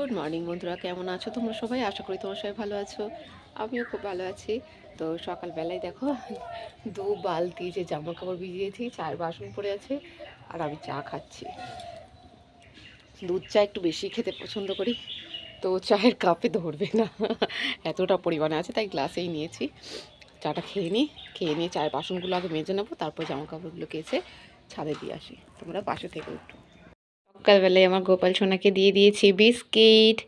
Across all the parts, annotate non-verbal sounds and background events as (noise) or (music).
Good morning বন্ধুরা, কেমন আছো? তোমরা সবাই? আশা করি তোমরা সবাই ভালো আছো। আমিও খুব ভালো আছি। তো সকালবেলায় দেখো, দু বালতি যে জামা কাপড় ভিজিয়েছি চায়ের বাসন পড়ে আছে, আর আমি চা খাচ্ছি। দুধ চা একটু বেশি খেতে পছন্দ করি, তো চায়ের কাপে ধরবে না। এতটা পরিমাণে আছে, তাই গ্লাসেই নিয়েছি। চাটা খেয়ে নিই খেয়ে নিয়ে চায়ের বাসনগুলো আগে মেজে নেব, তারপর জামা কাপড়গুলোকে এসে ছাদে দিয়ে আসি। তোমরা পাশে থেকে একটু। সকালবেলায় আমার গোপাল সোনাকে দিয়ে দিয়েছি বিস্কিট।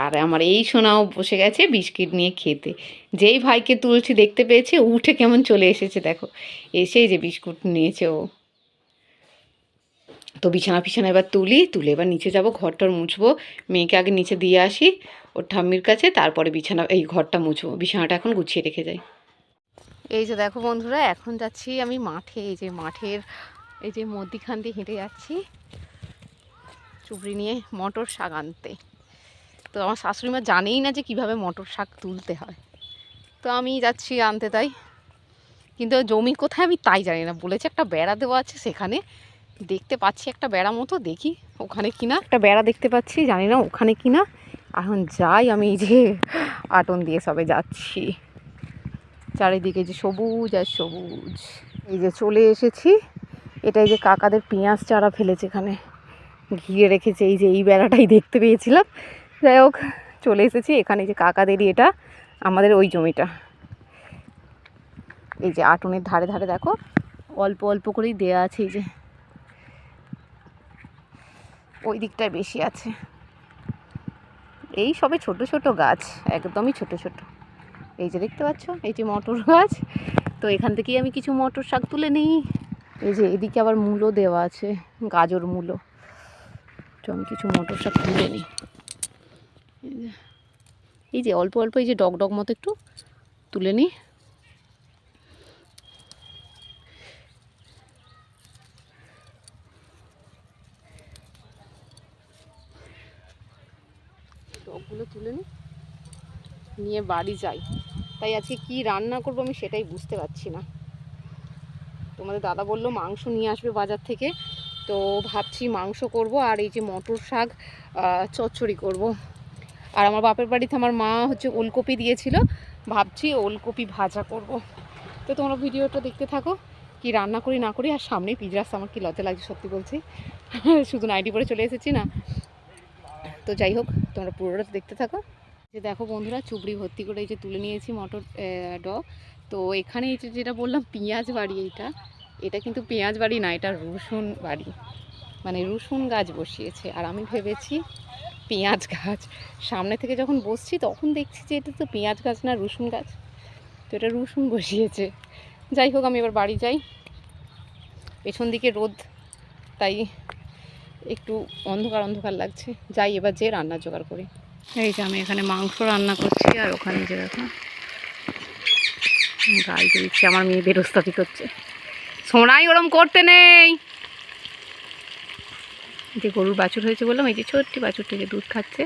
আর আমার এই সোনাও বসে গেছে বিস্কিট নিয়ে খেতে। যেই ভাইকে তুলছি দেখতে পেয়েছে, উঠে কেমন চলে এসেছে দেখো। এসেই যে বিস্কুট নিয়েছে ও। তো বিছানা পিছানা এবার তুলি, তুলে এবার নিচে যাব, ঘরটার মুছবো। মেয়েকে আগে নিচে দিয়ে আসি, ওর ঠাম্মির কাছে, তারপরে বিছানা, এই ঘরটা মুছবো। বিছানাটা এখন গুছিয়ে রেখে যাই। এই যে দেখো বন্ধুরা, এখন যাচ্ছি আমি মাঠে। এই যে মাঠের, এই যে মধ্যিখান দিয়ে হেঁটে যাচ্ছি। চুবড়ি নিয়ে মটর শাক আনতে। তো আমার শাশুড়ি মা জানেই না যে কীভাবে মটর শাক তুলতে হয়। তো আমি যাচ্ছি আনতে তাই। কিন্তু জমি কোথায় আমি তাই জানি না। বলেছে একটা বেড়া দেওয়া আছে সেখানে। দেখতে পাচ্ছি একটা বেড়া মতো, দেখি ওখানে কিনা। একটা বেড়া দেখতে পাচ্ছি, জানি না ওখানে কিনা। এখন যাই আমি এই যে আটন দিয়ে সবে যাচ্ছি। চারিদিকে যে সবুজ আর সবুজ। এই যে চলে এসেছি। এটা এই যে কাকাদের পেঁয়াজ চারা ফেলেছে এখানে। ঘিরে রেখেছে, এই যে এই বেড়াটাই দেখতে পেয়েছিলাম। যাই হোক, চলে এসেছি এখানে যে কাকাদেরই এটা, আমাদের ওই জমিটা। এই যে আটনের ধারে ধারে দেখো, অল্প অল্প করেই দেয়া আছে এই যে। ওই দিকটায় বেশি আছে। এই সবে ছোট ছোট গাছ, একদমই ছোট ছোট। এই যে দেখতে পাচ্ছ, এই যে মটর গাছ। তো এখান থেকেই আমি কিছু মটর শাক তুলে নিই। এই যে এদিকে আবার মূলো দেওয়া আছে, গাজর মূলো তো আমি কিছু মটর শাক তুলে নিই। এই যে- অল্প অল্প এই যে ডগ ডগ মতো একটু তুলে নিই। ডগগুলো তুলে নিই। নিয়ে বাড়ি যাই। তাই আজকে কি রান্না করব আমি সেটাই বুঝতে পারছি না। তোমাদের দাদা বলল মাংস নিয়ে আসবে বাজার থেকে। তো ভাবছি মাংস করব আর এই যে মটর শাক চচ্চড়ি করব। আর আমার বাপের বাড়িতে আমার মা হচ্ছে ওলকপি দিয়েছিল, ভাবছি ওলকপি ভাজা করব। তো তোমরা ভিডিওটা দেখতে থাকো, কি রান্না করি না করি, আর সামনেই পিজ রাস্তা আমার কি লজ্জা লাগছে সত্যি বলছি। (laughs) শুধু নাইটি পরে চলে এসেছি না। তো যাই হোক, তোমরা পুরোটা দেখতে থাকো। যে দেখো বন্ধুরা, চুবড়ি ভর্তি করে এই যে তুলে নিয়েছি মটর ড। তো এখানে এই যে যেটা বললাম, পেঁয়াজ বাড়ি এইটা। এটা কিন্তু পেঁয়াজ বাড়ি না, এটা রসুন বাড়ি। মানে রসুন গাছ বসিয়েছে, আর আমি ভেবেছি পেঁয়াজ গাছ। সামনে থেকে যখন বসছি তখন দেখছি যে এটা তো পেঁয়াজ গাছ না, রসুন গাছ। তো এটা রসুন বসিয়েছে। যাই হোক, আমি এবার বাড়ি যাই। পেছন দিকে রোদ, তাই একটু অন্ধকার অন্ধকার লাগছে। যাই এবার যে রান্না জোগাড় করি। এই যে আমি এখানে মাংস রান্না করছি, আর ওখানে যে দেখো গাই দিচ্ছি আমার মেয়ে বেরোস্তাতি করছে। সোনাই ওরম করতে নেই। যে গরুর বাছুর হয়েছে বললাম, এই যে ছোট্ট বাছুরটা যে দুধ খাচ্ছে।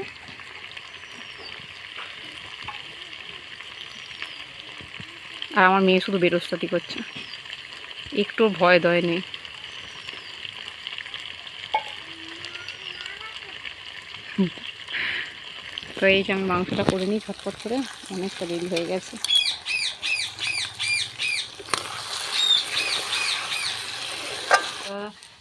আর আমার মেয়ে শুধু বেরোস্তাতি করছে। একটু ভয় দয় নেই। তো এই যে আমি মাংসটা করে নিই ঝটপট করে, অনেকটা দেরি হয়ে গেছে।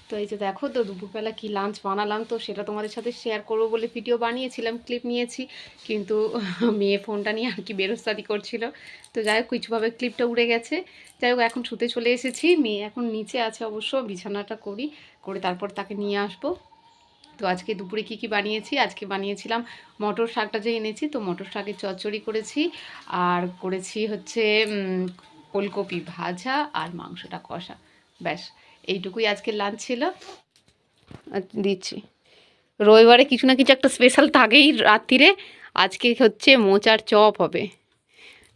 তো এই যে দেখো তো দুপুরবেলা কি লাঞ্চ বানালাম তো সেটা তোমাদের সাথে শেয়ার করব বলে ভিডিও বানিয়েছিলাম ক্লিপ নিয়েছি। কিন্তু মেয়ে ফোনটা নিয়ে আর কি বেরোস্তাদি করছিল। তো যাই হোক কিছুভাবে ক্লিপটা উড়ে গেছে। যাই হোক এখন শুতে চলে এসেছি। মেয়ে এখন নিচে আছে অবশ্য বিছানাটা করি করে তারপর তাকে নিয়ে আসব। তো আজকে দুপুরে কি কি বানিয়েছি? আজকে বানিয়েছিলাম মটর শাকটা যে এনেছি তো মটর শাকের চচ্চড়ি করেছি। আর করেছি হচ্ছে উম, ওলকপি ভাজা আর মাংসটা কষা। ব্যাস। এইটুকুই আজকে লাঞ্চ ছিল। দিচ্ছি। রবিবারে কিছু না কিছু একটা স্পেশাল থাকেই রাত্রিরে। আজকে হচ্ছে মোচার চপ হবে।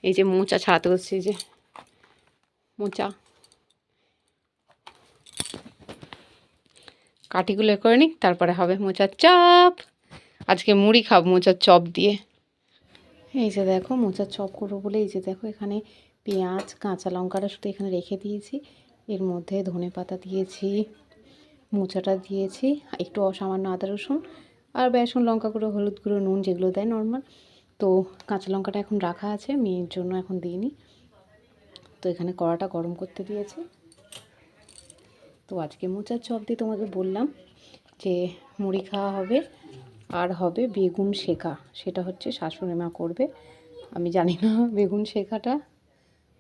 এই যে মোচা ছাড়াতে হচ্ছে যে মোচা। কাঠিগুলো করে নিক, তারপরে হবে মোচার চপ। আজকে মুড়ি খাব মোচার চপ দিয়ে। এই যে দেখো, মোচার চপ করব বলে এই যে দেখো, এখানে পেঁয়াজ, কাঁচা লঙ্কাটা শুধু এখানে রেখে দিয়েছি। এর মধ্যে ধনে পাতা দিয়েছি, মোচাটা দিয়েছি, একটু অসামান্য আদা রসুন আর বেসন, লঙ্কা গুঁড়ো, হলুদ গুঁড়ো, নুন যেগুলো দেয় নর্মাল তো কাঁচা লঙ্কাটা এখন রাখা আছে, মেয়ের জন্য এখন দিইনি। তো এখানে কড়াটা গরম করতে দিয়েছি। তো আজকে মোচার চপ দিয়ে তোমাকে বললাম যে মুড়ি খাওয়া হবে আর হবে বেগুন শেখা। সেটা হচ্ছে শাশুড়ি মা করবে। আমি জানি না বেগুন শেখাটা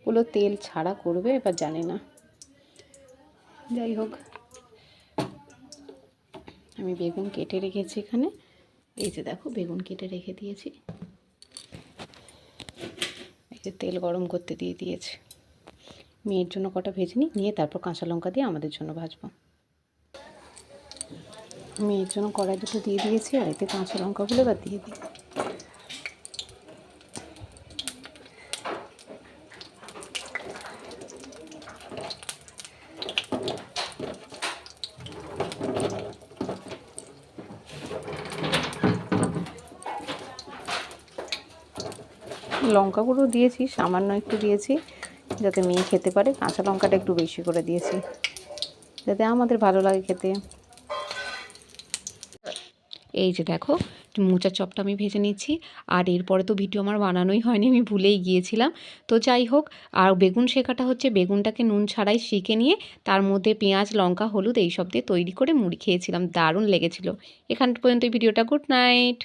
পুরো তেল ছাড়া করবে, এবার জানি না। যাই হোক। আমি বেগুন কেটে রেখেছি এখানে। এই যে দেখো, বেগুন কেটে রেখে দিয়েছি। এই যে তেল গরম করতে দিয়ে দিয়েছে। মেয়ের জন্য কটা ভেজে নিই, নিয়ে তারপর কাঁচা লঙ্কা দিয়ে আমাদের জন্য ভাজবো। মেয়ের জন্য কড়াই দুটো দিয়ে দিয়েছি, আর এতে কাঁচা লঙ্কাগুলো এবার দিয়ে দিই। লঙ্কা গুঁড়ো দিয়েছি, সামান্য একটু দিয়েছি, যাতে মেয়ে খেতে পারে। কাঁচা লঙ্কাটা একটু বেশি করে দিয়েছি, যাতে আমাদের ভালো লাগে খেতে। এই যে দেখো, মোচার চপটা আমি ভেজে নিচ্ছি, আর এরপরে তো ভিডিও আমার বানানোই হয়নি, আমি ভুলেই গিয়েছিলাম। তো যাই হোক, আর বেগুন শেখাটা হচ্ছে, বেগুনটাকে নুন ছাড়াই শিখে নিয়ে, তার মধ্যে পেঁয়াজ, লঙ্কা, হলুদ এই সব দিয়ে তৈরি করে মুড়ি খেয়েছিলাম। দারুণ লেগেছিলো। এখান পর্যন্ত ভিডিওটা, গুড নাইট!